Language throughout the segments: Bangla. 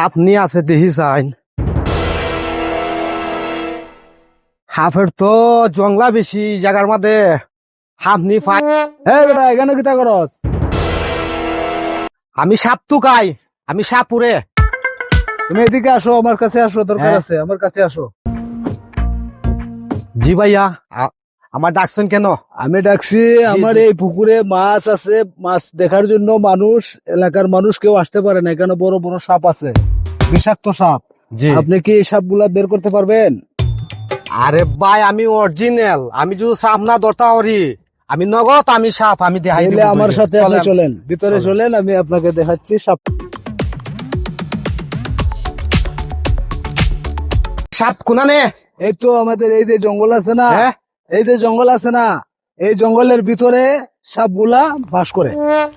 হাফ নিয়ে আছে দেখি চাইন হাফের তো জংলা বেশি জায়গার মধ্যে হাফ নি ফাই এই বেটা এখানে কিতা করস? আমি সাপ তুকাই আমি সাপ তুমি এদিকে আসো আমার কাছে আসো দরকার হ্যাঁ। আছে আমার কাছে আসো। জি ভাইয়া আমার ডাকছেন কেন? আমি ডাকছি আমার এই পুকুরে মাছ আছে মাছ দেখার জন্য মানুষ এলাকার মানুষ কেউ আসতে পারে না এখানে বড় বড় সাপ আছে বিষাক্ত সাপ। আপনি কি এই সাপগুলা বের করতে পারবেন? আরে ভাই আমি অরিজিনাল আমি যদি সাপ না ধরতে পারি আমি নগদ আমি সাপ আমি দেখাই তাহলে দিব আমার সাথে আপনি চলেন। ভিতরে চলেন। চলেন আমি আপনাকে দেখাচ্ছি সাপ। সাপ কোনানে? এই তো আমাদের এই যে জঙ্গল আছে না হ্যাঁ? এই যে জঙ্গল আছে না এই জঙ্গলের ভিতরে সাপগুলা বাস করে।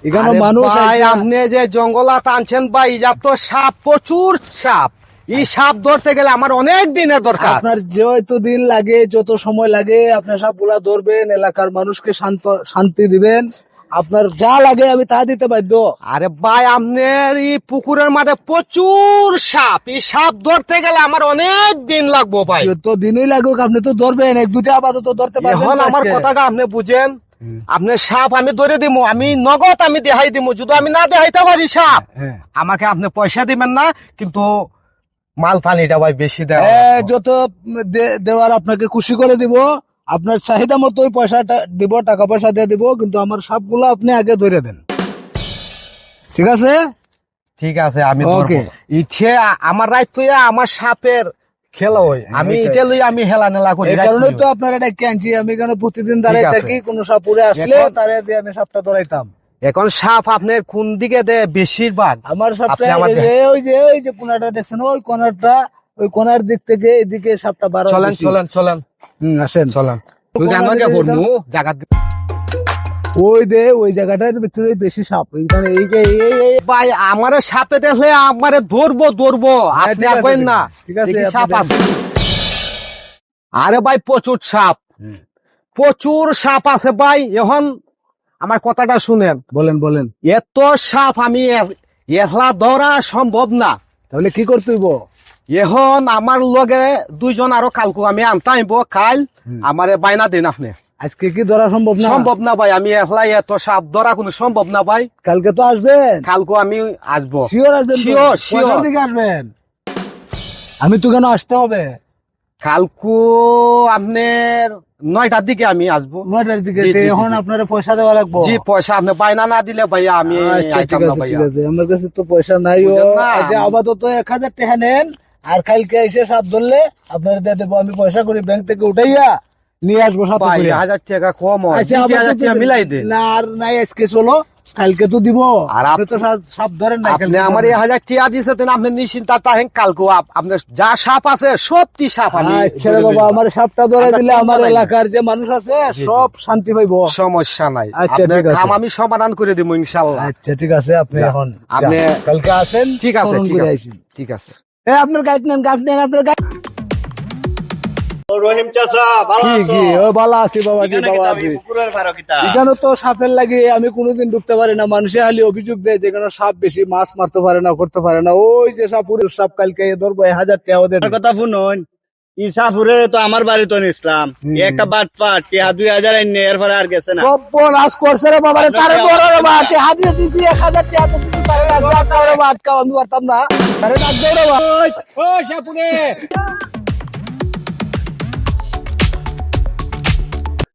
এখানে মানুষ আপনি যে জঙ্গল টানছেন বা যা তো সাপ প্রচুর সাপ। এই সাপ ধরতে গেলে আমার অনেক দিনের দরকার। আপনার যত দিন লাগে যত সময় লাগে আপনার সাপগুলা ধরবেন এলাকার মানুষকে শান্ত শান্তি দিবেন। আপনার যা লাগে আমি তা দিতে বাধ্য। আরে ভাই আপনার এই পুকুরের মাঝে প্রচুর সাপ। এই সাপ ধরতে গেলে আমার অনেক দিন লাগবো ভাই। যত দিনই লাগুক আপনি তো ধরবেন। এক দুটা আপাতত ধরতে পারবেন আমার। কথাটা আপনি বুঝেন? আপনার সাপ আমি ধরে দিব আমি নগদ আমি দেখাই দিব যদি আমি না দেখাইতে পারি সাপ হ্যাঁ। আমাকে আপনি পয়সা দিবেন না কিন্তু মাল পানিটা ভাই বেশি দেয় যত দেওয়ার আপনাকে খুশি করে দিব। আপনার চাহিদা মতো ওই পয়সাটা দিব টাকা পয়সা দিয়ে দিব কিন্তু আমার সবগুলো আপনি আগে ধরে দেন। ঠিক আছে? ঠিক আছে আমি Okay. ইচ্ছে আমার রাইত তুইয়া আমার সাপের খেলা হই আমি এটা লই আমি হেলা নেলা করি এই কারণে তো আপনার এটা ক্যাঞ্চি আমি এখানে প্রতিদিন দাঁড়াই। থাকি কোন সাপুরে আসলে এখন- তারে দিয়ে আমি সাপটা ধরাইতাম। এখন সাপ আপনার কোন দিকে দে বেশিরভাগ? আমার সাপটা আপনি ওই যে ওই যে কোনাটা দেখছেন ওই কোনাটা ওই কোনার দিক থেকে এদিকে সাপটা বারো চলেন চলেন চলেন। আসেন। চলেন। ওই দে ওই জায়গাটার ভিতরে বেশি সাপ। এইখানে এই ভাই আমারে সাপে দেখলে আমারে ধরবো ধরবো। আপনি ঠিক আসবেন না। ঠিক আছে, সাপ আছে। আরে ভাই প্রচুর সাপ। প্রচুর সাপ আছে ভাই। এখন আমার কথাটা শুনেন। বলেন বলেন। এত সাপ আমি এ- এহলা ধরা সম্ভব না। তাহলে কি করতে হইব? এখন আমার লগে দুইজন আরও কালকু আমি আনতাইব কাল আমারে বাইনা দিন আপনি। আজকে কি ধরা সম্ভব না? সম্ভব না ভাই আমি একলা এত সাপ ধরা কোনো সম্ভব না ভাই। কালকে তো আসবেন? কালকু আমি আসব। শিওর আসবেন? Sure, sure. দিকে আসবেন? আমি তো কেন আসতে হবে? কালকু আপনার নয়টার দিকে আমি আসব। নয়টার দিকে? এখন। আপনারা পয়সা দেওয়া লাগবো? জি পয়সা আপনি বাইনা না দিলে ভাইয়া আমি আচ্ছা আইতাম না ভাইয়া। আমার কাছে তো পয়সা নাই আপাতত এক হাজার টাকা নেন আর কালকে এসে সাপ ধরলে আপনার আমি পয়সা করি ব্যাংক থেকে উঠাইয়া নিয়ে আসব সাথে করে। হাজার টাকা কম আচ্ছা টাকা মিলাই দে। না আর নাই আজকে চলো কালকে তো দিব। আর আপনি তো সাপ ধরেন না আপনি আমার এই হাজার টাকা দিয়েছেন আপনি নিশ্চিন্তা তাহেন কালকে আপনার যা সাপ আছে সবটি সাপ আমি আচ্ছা বাবা আমার সাপটা ধরে দিলে আমার এলাকার যে মানুষ আছে সব শান্তি পাইবো। সমস্যা নাই। আচ্ছা, ঠিক আছে। আমি সমাধান করে দিব ইনশাল্লাহ। আচ্ছা ঠিক আছে আপনি এখন আপনি- কালকে আসেন ঠিক আছে ঠিক আছে ঠিক আছে। এ আপনার গাইড নেন গাইড নেন আপনার গাইড রহিম চাচা ভালো আছো? ও ভালো আছি বাবাজি এখানে বাবা কিতা, আছি এই পুকুরের ভাড়া কিতা? এখানে তো সাপের লাগে আমি কোনোদিন ঢুকতে পারি না মানুষে খালি অভিযোগ দেয় যেখানে সাপ বেশি মাছ মারতে পারে না করতে পারে না। ওই যে সাপুরের সাপ কালকে ধরবো হাজার টাকা ওদের। কথা শুনুন ইসাফুরের তো আমার বাড়ি তো ইসলাম। একটা বাট পাট টিয়া দুই হাজার এনে এরপরে আর গেছে না। সব নাশ করছে রে বাবা তারে বড় রে বা টাকা দিয়ে দিছি এক হাজার টাকা তো দিতে পারে না আটকাও রে বা আটকাও